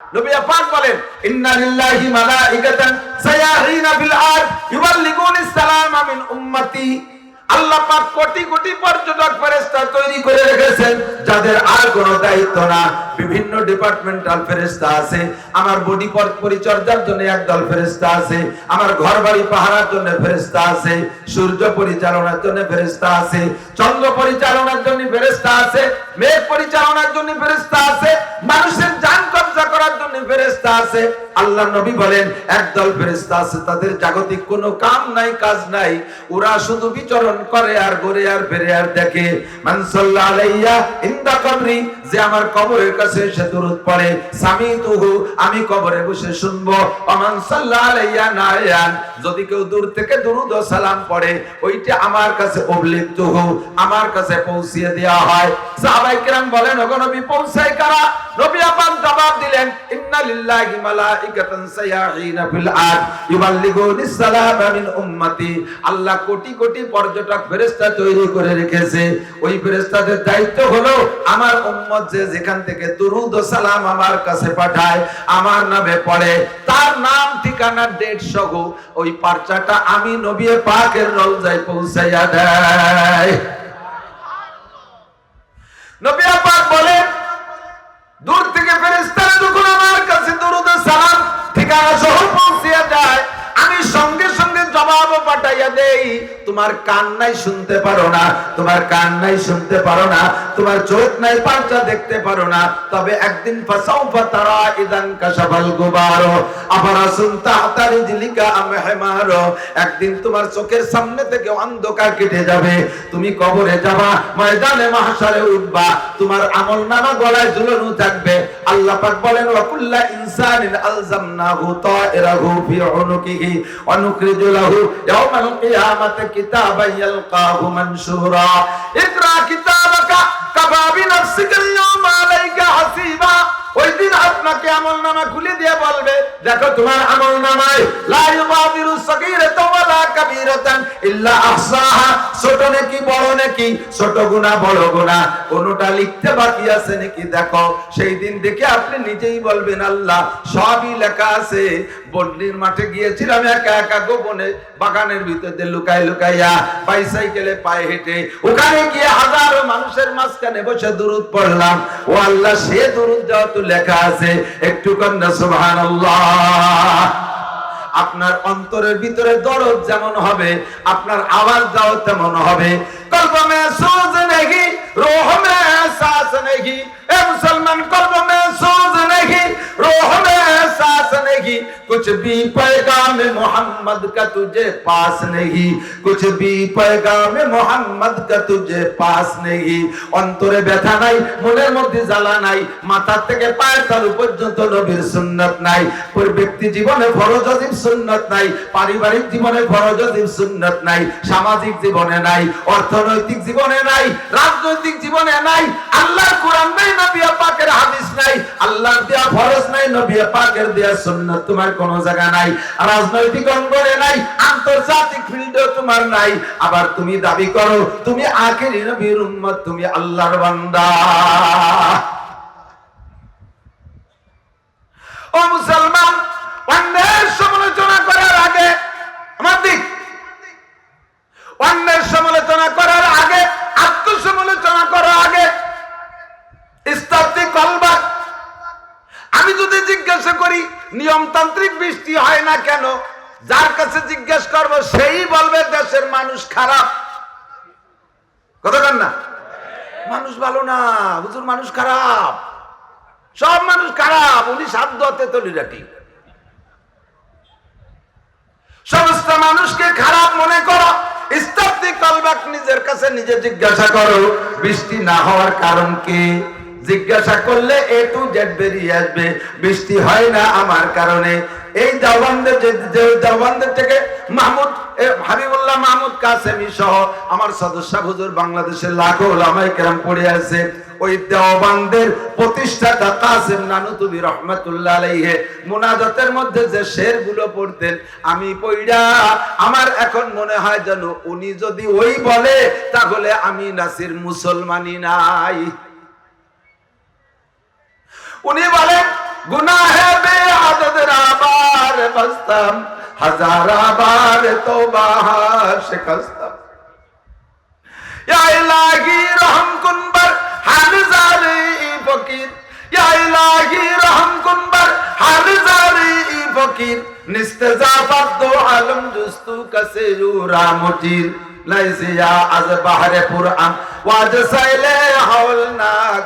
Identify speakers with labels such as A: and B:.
A: নবী পাক বলেন ইন্না লিল্লাহি মালাইকাতান সায়াহিনা বিল আরদ ইউবাল্লিগুনিস সালামা মিন উম্মতি। আল্লাহ পাক কোটি কোটি পর্যটক ফেরেশতা তৈরি করে রেখেছেন। যাদের আর কোনো দায়িত্ব না, বিভিন্ন ডিপার্টমেন্টাল ফেরেশতা আছে, আমার বডি পরিচর্যার জন্য একদল ফেরেশতা আছে, আমার ঘর বাড়ি পাহারার জন্য ফেরেশতা আছে, সূর্য পরিচালনার জন্য ফেরেশতা আছে, চন্দ্র পরিচালনার জন্য ফেরেশতা আছে, মেঘ পরিচালনার জন্য ফেরেশতা আছে, মানুষের জান কবজা করার জন্য ফেরেশতা আছে। আল্লাহ নবী বলেন, একদল ফেরেশতা আছে, তাদের জাগতিক কোনো কাম নাই, কাজ নাই, ওরা শুধু বিচরণ করে আর ঘুরে আর ফিরে আর দেখে, মান সাল্লাল্লাহু আলাইয়া ইনদা কবরি যে আমার কবরের কাছে এসে দরুদ পড়ে। সামিতুহু আমি কবরে বসে শুনব। আমান সাল্লাল্লাহু আলাইয়া নায়ান, যদি কেউ দূর থেকে দরুদ ও সালাম পড়ে, ওইটা আমার কাছে অবলিপ্তহু আমার কাছে পৌঁছিয়ে দেওয়া হয়। সাহাবায়ে কেরাম বলেন, ওগো নবী, পৌঁছায় কারা? নবী আপান জবাব দিলেন, ইন্না লিল্লাহি মালাইকাতান সায়াহিনা ফিল আরদ ইউবাল্লিগুনিস সালামা মিন উম্মতি। আল্লাহ কোটি কোটি পর্যটক ফেরেশতা তৈরি করে রেখেছে। ওই ফেরেশতাদের দায়িত্ব হলো আমার উম্মত যে যেখান থেকে দুরুদ ও সালাম আমার কাছে পাঠায়, আমার নামে পড়ে। তার নাম, ঠিকানা ডেট সহ ওই পার্চাটা আমি নবী পাকের রওজায় পৌঁছাইয়া দেয়। নবী পাক বলেন, দূর থেকে ফেরেশতারা যখন তোমার কান নাই শুনতে পারো না, তোমার কান নাই শুনতে পারো না, তোমার চোখ নাই পাঁচটা দেখতে পারো না, তবে একদিন ফাসাউফা তারা ইদান কাশাফাল গুবার আফারা সুনতা তারি জিলিকা আম হেমার, একদিন তোমার চোখের সামনে থেকে অন্ধকার কেটে যাবে, তুমি কবরে যাবা, ময়দানে মাহশারে উঠবা, তোমার আমল নামা গলায় ঝুলানো থাকবে, আল্লাহ পাক বলেন ওয়া কুল্লা ইনসানিন আলজামনাহু তাইরাহু ফি উনুকিহি ওয়া নুখরিজু লাহু ইয়াওমাল কিয়ামাতি হাসিবা। ওই দিন আপনাকে আমল নামা খুলে দিয়ে বলবে, দেখো তোমার আমল ইল্লা আহসাহা। ছোট নাকি, বড় নাকি, ছোট বড় কোনটা লিখতে বাকি আছে নাকি দেখো। সেই দিন দেখে আপনি নিজেই বলবেন, আল্লাহ, সবই লেখা আছে। বন্ডির মাঠে গিয়েছিলাম, একা একা গোপনে বাগানের ভিতরে লুকাই লুকাইয়া বাইসাইকেলে পায়ে হেঁটে। ওখানে গিয়ে হাজারো মানুষের মাঝখানে বসে দুরুদ পড়লাম। ও আল্লাহ, সে দুরুদ যেহেতু লেখা আছে, একটু কন্যা সুবহানাল্লাহ। আপনার অন্তরের ভিতরে দরদ যেমন হবে, আপনার আওয়াজ দাও তেমন হবে। কল্প মে সোজ নেহি, রোহ মে সাস নেহি। এ মুসলমান কল্প कुछ भी पैगाम मोहम्मद का तुझे पास नहीं कुछ भी पैगाम मोहम्मद का तुझे पास नहीं অন্তরে ব্যথা নাই মনের মধ্যে জ্বালা নাই মাথা থেকে পায়ের তালু পর্যন্ত নবীর সুন্নাত নাই ওই ব্যক্তি জীবনে ফরজ অজীব সুন্নাত নাই পারিবারিক জীবনে ফরজ অজীব সুন্নাত নাই সামাজিক জীবনে নাই অর্থনৈতিক জীবনে নাই রাজনৈতিক জীবনে নাই আল্লাহর কোরআন নাই নবী পাকের হাদিস নাই আল্লাহর দেয়া ফরজ নাই নবী পাকের দেয়া সুন্নাত তোমার কোন জায়গা নাই, রাজনৈতিক অঙ্গনে নাই, আন্তর্জাতিক ফিল্ডে তোমার নাই। আবার তুমি দাবি করো, তুমি আখেরি নবীর উম্মত, তুমি আল্লাহর বান্দা। ও মুসলমান নিয়মতান্ত্রিক বৃষ্টি হয় না কেন? যার কাছে জিজ্ঞেস করব, সেই বলবে দেশের মানুষ খারাপ। কথা না? মানুষ ভালো না, হুজুর মানুষ খারাপ। সব মানুষ খারাপ, উনি সাধ্য তেতলি রাখি সমস্ত মানুষকে খারাপ মনে করো ইস্তাব্দি নিজের কাছে নিজে জিজ্ঞাসা করো, বৃষ্টি না হওয়ার কারণ কি? জিজ্ঞাসা করলে এ টু জেড বেরিয়ে আসবে। বৃষ্টি হয় না আমার কারণে। এই দেওয়ানদের দেওয়ানদের থেকে মাহমুদ হাবিবুল্লাহ মাহমুদ কাসেমি সহ আমার সদস্য হুজুর বাংলাদেশের লাখো ওলামাই কেরাম পড়ে আছে। ওই দেওবানদের প্রতিষ্ঠাতা কাসেম নানুতুবি রহমাতুল্লাহ আলাইহি মুনাজাতের মধ্যে যে শেরগুলো পড়তেন, আমি পইড়া, আমার এখন মনে হয় যেন উনি যদি ওই বলে, তাহলে আমি নাসির মুসলমানি নাই। উনি বলেন, গুনাহে বে আদদ রাবার বসতাম, হাজার বার তোবা শিকস্তম ইয়া ইলাহি রহম কুনবার হাল জারি ফকির। ইয়া ইলাহি রহম কুনবার হাল জারি ফকির। নিস্তেজাফাত আলম জুস্তু কাসে ইউরা মুটির। লাইজিয়া আজ বাহরে কুরআন ওয়াজ সাইলে হাওলনাক।